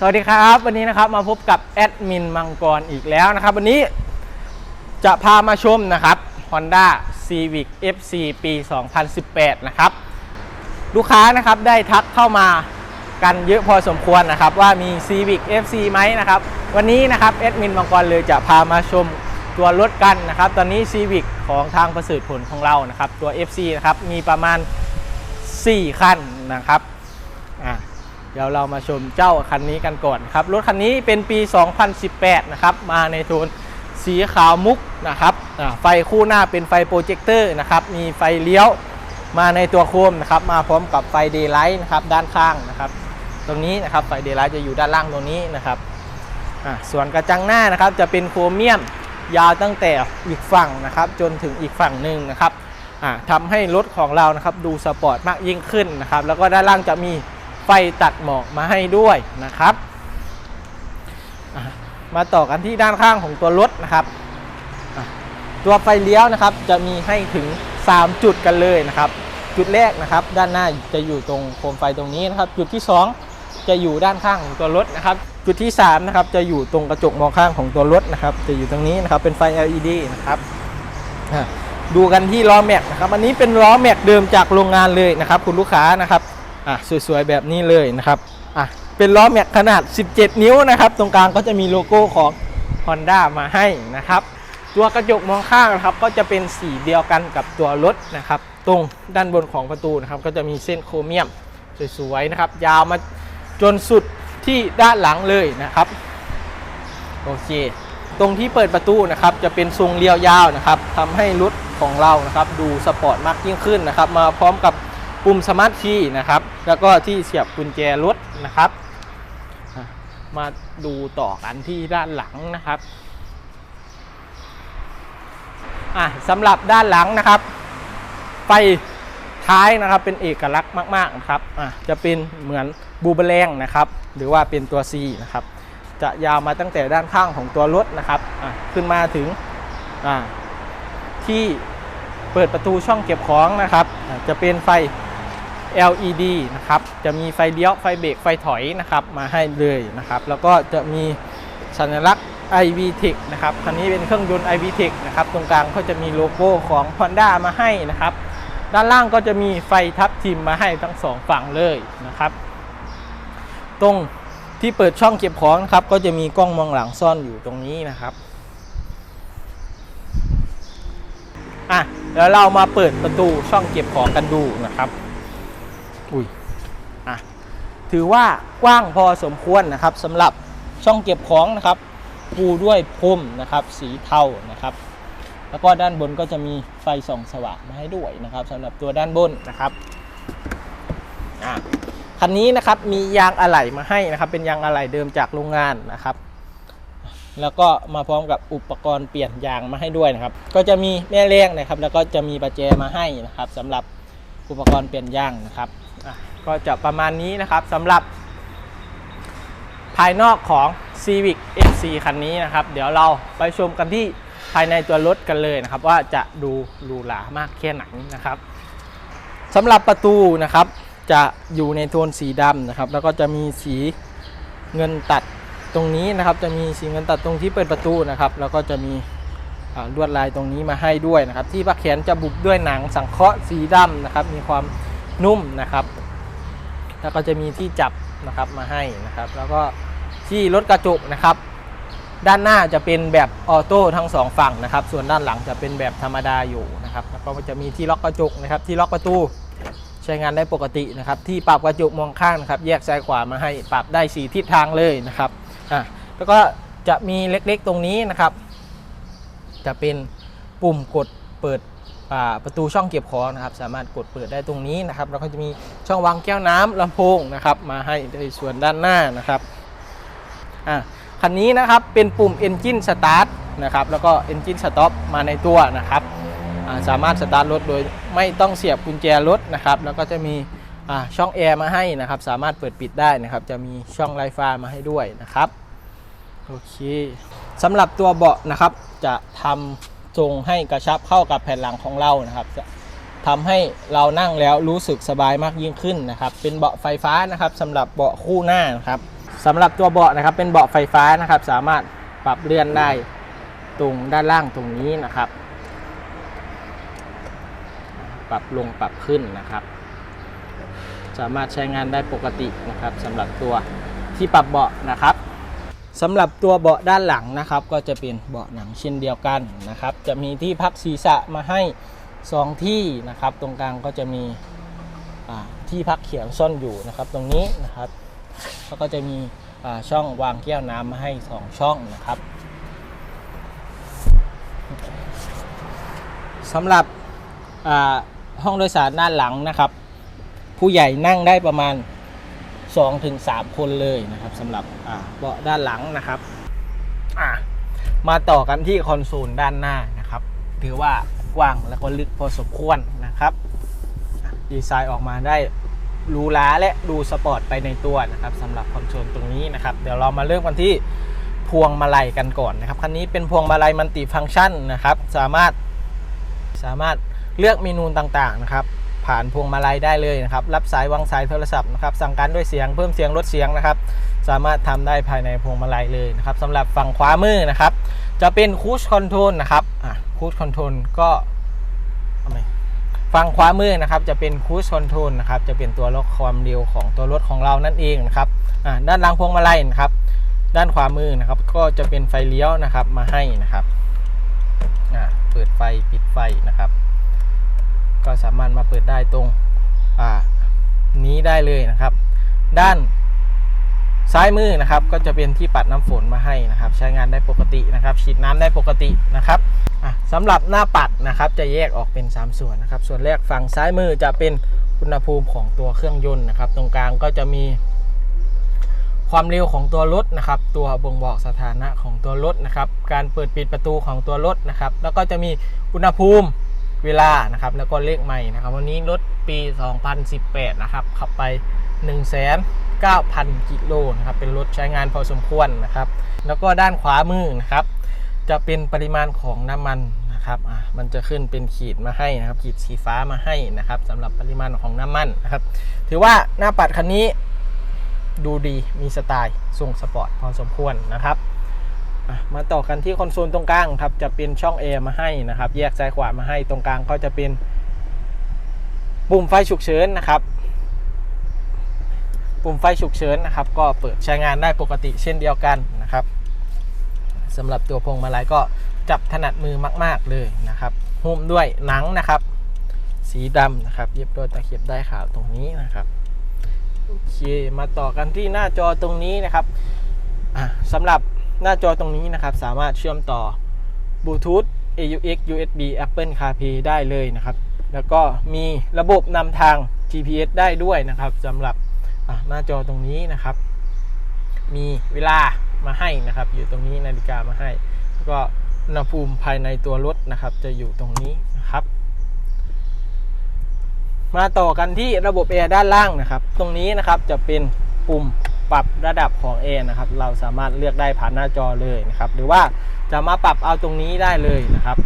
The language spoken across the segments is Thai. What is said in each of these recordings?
สวัสดีครับวันนี้นะครับมาพบกับแอดมินมังกรอีกแล้วนะครับ วันนี้จะพามาชมนะครับ Honda Civic FC ปี 2018 นะครับ ลูกค้านะครับได้ทักเข้ามากันเยอะพอสมควรนะครับ ว่ามี Civic FC ไหมนะครับ วันนี้นะครับแอดมินมังกรเลยจะพามาชมตัวรถกันนะครับ ตอนนี้ Civic ของทางประเสริผลของเรานะครับ ตัว FC นะครับมีประมาณ 4 คันนะครับ ดี๋ยวเรามาชมเจ้าคันนี้กันก่อนครับ รถคันนี้เป็นปี 2018 นะครับ มาในโทนสีขาวมุกนะครับ ไฟคู่หน้าเป็นไฟโปรเจคเตอร์นะครับ มีไฟเลี้ยวมาในตัวโคมนะครับ มาพร้อมกับไฟเดย์ไลท์นะครับด้านข้างนะครับ ตรงนี้นะครับไฟเดย์ไลท์จะอยู่ด้านล่างตรงนี้นะครับส่วนกระจังหน้านะครับจะเป็นโครเมียมยาวตั้งแต่อีกฝั่งนะครับ จนถึงอีกฝั่งหนึ่งนะครับอ่าทำให้รถของเรานะครับดูสปอร์ตมากยิ่งขึ้นนะครับ แล้วก็ด้านล่างจะมี ไฟตัดหมอกมาให้ด้วยนะครับ มาต่อกันที่ด้านข้างของตัวรถนะครับ ตัวไฟเลี้ยวนะครับจะมีให้ถึง 3 จุดกันเลยนะครับ จุดแรกนะครับ ด้านหน้าจะอยู่ตรงโคมไฟตรงนี้นะครับ จุดที่ 2 จะอยู่ด้านข้างของตัวรถนะครับ จุดที่3นะครับจะอยู่ตรงกระจกมองข้างของตัวรถนะครับ จะอยู่ตรงนี้นะครับเป็นไฟ LED นะครับดูกันที่ล้อแม็กนะครับ อันนี้เป็นล้อแม็กเดิมจากโรงงานเลยนะครับ คุณลูกค้านะครับ อะสวยๆแบบนี้เลยนะครับอะเป็นล้อแม็กขนาด 17 นิ้วนะครับ ตรงกลางก็จะมีโลโก้ของ Honda มาให้นะครับ ตัวกระจกมองข้างนะครับ ก็จะเป็นสีเดียวกันกับตัวรถนะครับ ตรงด้านบนของประตูนะครับ ก็จะมีเส้นโครเมียมสวยๆนะครับ ยาวมาจนสุดที่ด้านหลังเลยนะครับโอเค ตรงที่เปิดประตูนะครับ จะเป็นทรงเรียวยาวนะครับทำให้รถของเรานะครับ ดูสปอร์ตมากยิ่งขึ้นนะครับ มาพร้อมกับ ปุ่มสมาร์ทคีย์นะครับ แล้วก็ที่เสียบกุญแจรถนะครับ มาดูต่อกันที่ด้านหลังนะครับอะสำหรับด้านหลังนะครับไฟท้ายนะครับเป็นเอกลักษณ์มากๆนะครับอะจะเป็นเหมือนบูเบแรงนะครับ หรือว่าเป็นตัว C นะครับ จะยาวมาตั้งแต่ด้านข้างของตัวรถนะครับอะขึ้นมาถึงอะที่เปิดประตูช่องเก็บของนะครับ จะเป็นไฟ LED นะครับจะมีไฟเลี้ยวไฟเบรกไฟถอยนะครับมาให้เลยนะครับ แล้วก็จะมีสัญลักษณ์ iVTEC นะครับคันนี้เป็นเครื่องยนต์ iVTEC นะครับตรงกลางก็จะมีโลโก้ของ Honda มาให้นะครับ ด้านล่างก็จะมีไฟทับทิมมาให้ทั้งสองฝั่งเลยนะครับ ตรงที่เปิดช่องเก็บของนะครับ ก็จะมีกล้องมองหลังซ่อนอยู่ตรงนี้นะครับอะแล้วเรามาเปิดประตูช่องเก็บของกันดูนะครับ อุ้ยอะถือว่ากว้างพอสมควรนะครับสำหรับช่องเก็บของนะครับปูด้วยพรมนะครับ สีเทานะครับ แล้วก็ด้านบนก็จะมีไฟส่องสว่างมาให้ด้วยนะครับสำหรับตัวด้านบนนะครับอะคันนี้นะครับมียางอะไหล่มาให้นะครับ เป็นยางอะไหล่เดิมจากโรงงานนะครับ แล้วก็มาพร้อมกับอุปกรณ์เปลี่ยนยางมาให้ด้วยนะครับ ก็จะมีแม่เลี้ยงนะครับ แล้วก็จะมีประแจมาให้นะครับสำหรับอุปกรณ์เปลี่ยนยางนะครับ ก็จะประมาณนี้นะครับสำหรับ ภายนอกของ Civic FC คันนี้นะครับ เดี๋ยวเราไปชมกันที่ภายในตัวรถกันเลยนะครับ ว่าจะดูหรูหรามากแค่ไหนนะครับสำหรับประตูนะครับ จะอยู่ในโทนสีดำนะครับ แล้วก็จะมีสีเงินตัดตรงนี้นะครับ จะมีสีเงินตัดตรงที่เปิดประตูนะครับ แล้วก็จะมีลวดลายตรงนี้มาให้ด้วยนะครับ ที่ปักแขนจะบุบด้วยหนังสังเคราะห์สีดำนะครับ มีความนุ่มนะครับ แล้วก็จะมีที่จับนะครับมาให้นะครับ แล้วก็ที่รถกระจกนะครับ ด้านหน้าจะเป็นแบบออโต้ทั้งสองฝั่งนะครับ ส่วนด้านหลังจะเป็นแบบธรรมดาอยู่นะครับ แล้วก็จะมีที่ล็อกกระจกนะครับ ที่ล็อกประตูใช้งานได้ปกตินะครับ ที่ปรับกระจกมองข้างนะครับ แยกซ้ายขวามาให้ปรับได้สีทิศทางเลยนะครับอะแล้วก็จะมีเล็กๆตรงนี้นะครับ จะเป็นปุ่มกดเปิด ประตูช่องเก็บของนะครับ สามารถกดเปิดได้ตรงนี้นะครับ แล้วก็จะมีช่องวางแก้วน้ำลำโพงนะครับ มาให้ในส่วนด้านหน้านะครับอะคันนี้นะครับเป็นปุ่ม Engine Start นะครับ แล้วก็ Engine Stop มาในตัวนะครับสามารถสตาร์ทรถโดยไม่ต้องเสียบกุญแจรถนะครับ แล้วก็จะมีช่องแอร์มาให้นะครับ สามารถเปิดปิดได้นะครับ จะมีช่องไลฟ้ามาให้ด้วยนะครับ โอเคสำหรับตัวเบาะนะครับจะทำ ทรงให้กระชับเข้ากับแผ่นหลังของเรานะครับทำให้เรานั่งแล้วรู้สึกสบายมากยิ่งขึ้นนะครับ เป็นเบาะไฟฟ้านะครับสำหรับเบาะคู่หน้านะครับสำหรับตัวเบาะนะครับเป็นเบาะไฟฟ้านะครับ สามารถปรับเลื่อนได้ตรงด้านล่างตรงนี้นะครับ ปรับลงปรับขึ้นนะครับ สามารถใช้งานได้ปกตินะครับสำหรับตัวที่ปรับเบาะนะครับ สำหรับตัวเบาะด้านหลังนะครับ ก็จะเป็นเบาะหนังเช่นเดียวกันนะครับ จะมีที่พักศีรษะมาให้ 2 ที่นะครับ ตรงกลางก็จะมีที่พักเขียงซ่อนอยู่นะครับ ตรงนี้นะครับแล้วก็จะมีช่องวางแก้วน้ำมาให้ 2 ช่องนะครับสำหรับห้องโดยสารด้านหลังนะครับ ผู้ใหญ่นั่งได้ประมาณ 2-3คนเลยนะครับสำหรับเบาะด้านหลังนะครับมาต่อกันที่คอนโซลด้านหน้านะครับ ถือว่ากว้างและก็ลึกพอสมควรนะครับ ดีไซน์ออกมาได้หรูหราและดูสปอร์ตไปในตัวนะครับสำหรับคอนโซลตรงนี้นะครับ เดี๋ยวเรามาเริ่มกันที่พวงมาลัยกันก่อนนะครับคันนี้เป็นพวงมาลัยมัลติฟังก์ชันนะครับ สามารถสามารถเลือกเมนูต่างๆนะครับ ผ่านพวงมาลัยได้เลยนะครับ รับสายวางสายโทรศัพท์นะครับ สั่งการด้วยเสียงเพิ่มเสียงลดเสียงนะครับ สามารถทำได้ภายในพวงมาลัยเลยนะครับสำหรับฝั่งขวามือนะครับ จะเป็นคูชคอนโทรลนะครับอะคูชคอนโทรลก็ฝั่งขวามือนะครับจะเป็นคูชคอนโทรลนะครับ จะเป็นตัวล็อกความเร็วของตัวรถของเรานั่นเองนะครับอะด้านหลังพวงมาลัยนะครับ ด้านขวามือนะครับ ก็จะเป็นไฟเลี้ยวนะครับมาให้นะครับอะเปิดไฟปิดไฟนะครับ ก็สามารถมาเปิดได้ตรงอ่านี้ได้เลยนะครับ ด้านซ้ายมือนะครับ ก็จะเป็นที่ปัดน้ำฝนมาให้นะครับ ใช้งานได้ปกตินะครับ ฉีดน้ำได้ปกตินะครับอะสำหรับหน้าปัดนะครับจะแยกออกเป็น 3 ส่วนนะครับ ส่วนแรกฝั่งซ้ายมือจะเป็นอุณหภูมิของตัวเครื่องยนต์นะครับ ตรงกลางก็จะมีความเร็วของตัวรถนะครับ ตัวบ่งบอกสถานะของตัวรถนะครับ การเปิดปิดประตูของตัวรถนะครับ แล้วก็จะมีอุณหภูมิ เวลานะครับแล้วก็เลขใหม่นะครับ วันนี้รถปี 2018 นะครับ ขับไป 1,900 กิโลนะครับ เป็นรถใช้งานพอสมควรนะครับ แล้วก็ด้านขวามือนะครับ จะเป็นปริมาณของน้ำมันนะครับอะมันจะขึ้นเป็นขีดมาให้นะครับ ขีดสีฟ้ามาให้นะครับสำหรับปริมาณของน้ำมันนะครับ ถือว่าหน้าปัดคันนี้ดูดีมีสไตล์ทรงสปอร์ตพอสมควรนะครับ มาต่อกันที่คอนโซลตรงกลางครับจะเป็นช่องแอร์มาให้นะครับ แยกซ้ายขวามาให้ตรงกลางก็จะเป็นปุ่มไฟฉุกเฉินนะครับ ปุ่มไฟฉุกเฉินนะครับ ก็เปิดใช้งานได้ปกติเช่นเดียวกันนะครับสำหรับตัวพวงมาลัยก็จับถนัดมือมาก ๆเลยนะครับหุ้มด้วยหนังนะครับ สีดำนะครับเย็บด้วยตะเข็บได้ขาวตรงนี้นะครับโอเคมาต่อกันที่หน้าจอตรงนี้นะครับสำหรับ หน้าจอตรงนี้นะครับ สามารถเชื่อมต่อบลูทูธ AUX USB Apple CarPlay ได้เลยนะครับ แล้วก็มีระบบนำทาง GPS ได้ด้วยนะครับสำหรับหน้าจอตรงนี้นะครับ มีเวลามาให้นะครับ อยู่ตรงนี้นาฬิกามาให้ แล้วก็อุณหภูมิภายในตัวรถนะครับ จะอยู่ตรงนี้นะครับ มาต่อกันที่ระบบแอร์ด้านล่างนะครับ ตรงนี้นะครับจะเป็นปุ่ม ปรับระดับของแอร์นะครับ เราสามารถเลือกได้ผ่านหน้าจอเลยนะครับ หรือว่าจะมาปรับเอาตรงนี้ได้เลยนะครับ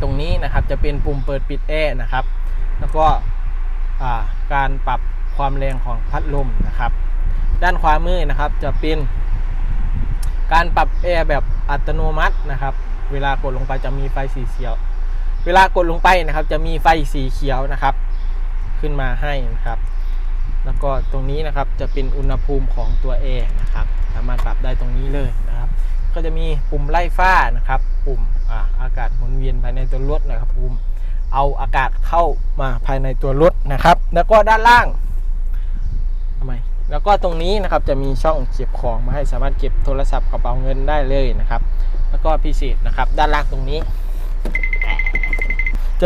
ตรงนี้นะครับจะเป็นปุ่มเปิดปิดแอร์นะครับ แล้วก็การปรับความแรงของพัดลมนะครับ ด้านขวามือนะครับจะเป็นการปรับแอร์แบบอัตโนมัตินะครับ เวลากดลงไปจะมีไฟสีเขียว เวลากดลงไปนะครับ จะมีไฟสีเขียวนะครับ ขึ้นมาให้นะครับ แล้วก็ตรงนี้นะครับจะเป็นอุณหภูมิของตัวแอร์นะครับสามารถปรับได้ตรงนี้เลยนะครับ ก็จะมีปุ่มไล่ฟ้านะครับ ปุ่มอาอากาศหมุนเวียนภายในตัวรถนะครับ ปุ่มเอาอากาศเข้ามาภายในตัวรถนะครับ แล้วก็ด้านล่างทำไมแล้วก็ตรงนี้นะครับจะมีช่องเก็บของมาให้สามารถเก็บโทรศัพท์กระเป๋าเงินได้เลยนะครับ แล้วก็พิเศษนะครับ ด้านล่างตรงนี้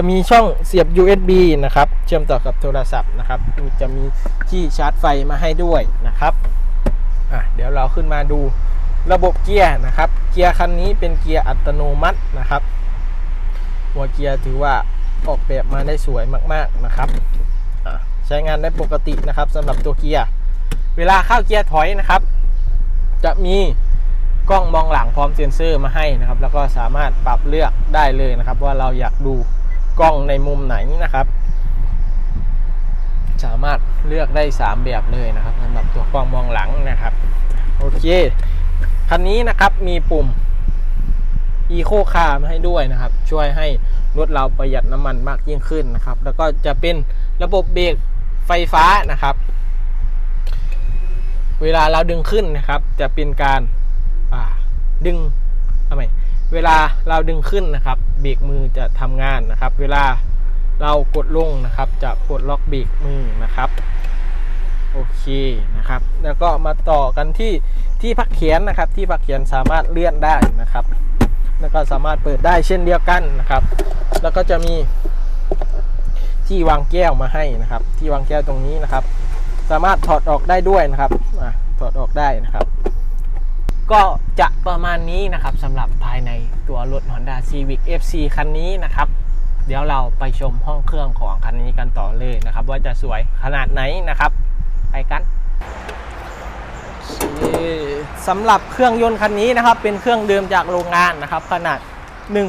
จะมีช่องเสียบ USB นะครับ เชื่อมต่อกับโทรศัพท์นะครับ จะมีที่ชาร์จไฟมาให้ด้วยนะครับอะเดี๋ยวเราขึ้นมาดูระบบเกียร์นะครับ เกียร์คันนี้เป็นเกียร์อัตโนมัตินะครับ หัวเกียร์ถือว่าออกแบบมาได้สวยมาก ๆนะครับ ใช้งานได้ปกตินะครับสำหรับตัวเกียร์ เวลาเข้าเกียร์ถอยนะครับ จะมีกล้องมองหลังพร้อมเซ็นเซอร์มาให้นะครับ แล้วก็สามารถปรับเลือกได้เลยนะครับ ว่าเราอยากดู กล้องในมุมไหนนะครับ สามารถเลือกได้ 3 แบบเลยนะครับสำหรับตัวกล้องมองหลังนะครับ โอเค คันนี้นะครับมีปุ่ม Eco Car มาให้ด้วยนะครับ ช่วยให้รถเราประหยัดน้ำมันมากยิ่งขึ้นนะครับ แล้วก็จะเป็นระบบเบรกไฟฟ้านะครับ เวลาเราดึงขึ้นนะครับ จะเป็นการดึงทำไม เวลาเราดึงขึ้นนะครับเบรกมือจะทำงานนะครับ เวลาเรากดลงนะครับจะปลดล็อกเบรกมือนะครับโอเคนะครับ แล้วก็มาต่อกันที่ที่พักเขียนนะครับ ที่พักเขียนสามารถเลื่อนได้นะครับ แล้วก็สามารถเปิดได้เช่นเดียวกันนะครับ แล้วก็จะมีที่วางแก้วมาให้นะครับ ที่วางแก้วตรงนี้นะครับ สามารถถอดออกได้ด้วยนะครับอถอดออกได้นะครับ ก็จะประมาณนี้นะครับสำหรับภายในตัวรถ Honda Civic FC คันนี้นะครับ เดี๋ยวเราไปชมห้องเครื่องของคันนี้กันต่อเลยนะครับ ว่าจะสวยขนาดไหนนะครับ ไปกันสำหรับเครื่องยนต์คันนี้นะครับ เป็นเครื่องเดิมจากโรงงานนะครับ ขนาด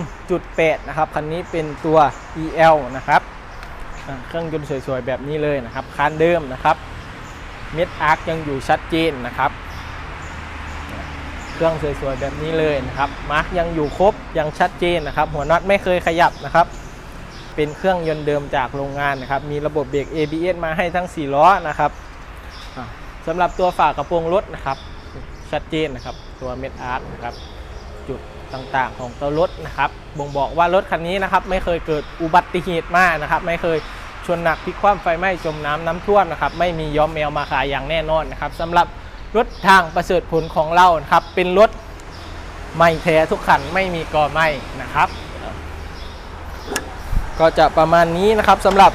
1.8 นะครับ คันนี้เป็นตัว EL นะครับเครื่องยนต์สวยๆแบบนี้เลยนะครับ คันเดิมนะครับ เม็ดอาร์คยังอยู่ชัดเจนนะครับ เครื่องสวยๆแบบนี้เลยนะครับมาร์กยังอยู่ครบยังชัดเจนนะครับ หัวน็อตไม่เคยขยับนะครับ เป็นเครื่องยนต์เดิมจากโรงงานนะครับ มีระบบเบรก ABS มาให้ทั้ง 4 ล้อนะครับอ่าสำหรับตัวฝากระโปรงรถนะครับ ชัดเจนนะครับ ตัวเม็ดอาร์ตนะครับ จุดต่างๆของตัวรถนะครับ บ่งบอกว่ารถคันนี้นะครับ ไม่เคยเกิดอุบัติเหตุมากนะครับ ไม่เคยชนหนักพลิกคว่ำไฟไหม้จมน้ำน้ำท่วมนะครับ ไม่มีย้อมแมวมาขายอย่างแน่นอนนะครับสำหรับ รถทางประเสริฐผลของเราครับ เป็นรถไม่แท้ทุกคันไม่มีก่อไม้นะครับ ก็จะประมาณนี้นะครับสำหรับ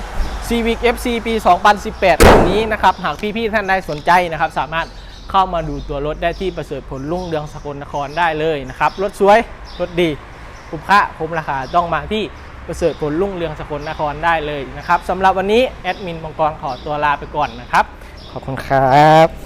Civic FC ปี 2018คันนี้นะครับ หากพี่ๆท่านใดสนใจนะครับ สามารถเข้ามาดูตัวรถได้ที่ประเสริฐผลรุ่งเรืองสกลนครได้เลยนะครับ รถสวย รถดีคุ้มค่าคุ้มราคาต้องมาที่ประเสริฐผลรุ่งเรืองสกลนครได้เลยนะครับสำหรับวันนี้แอดมินมังกรขอตัวลาไปก่อนนะครับ ขอบคุณครับ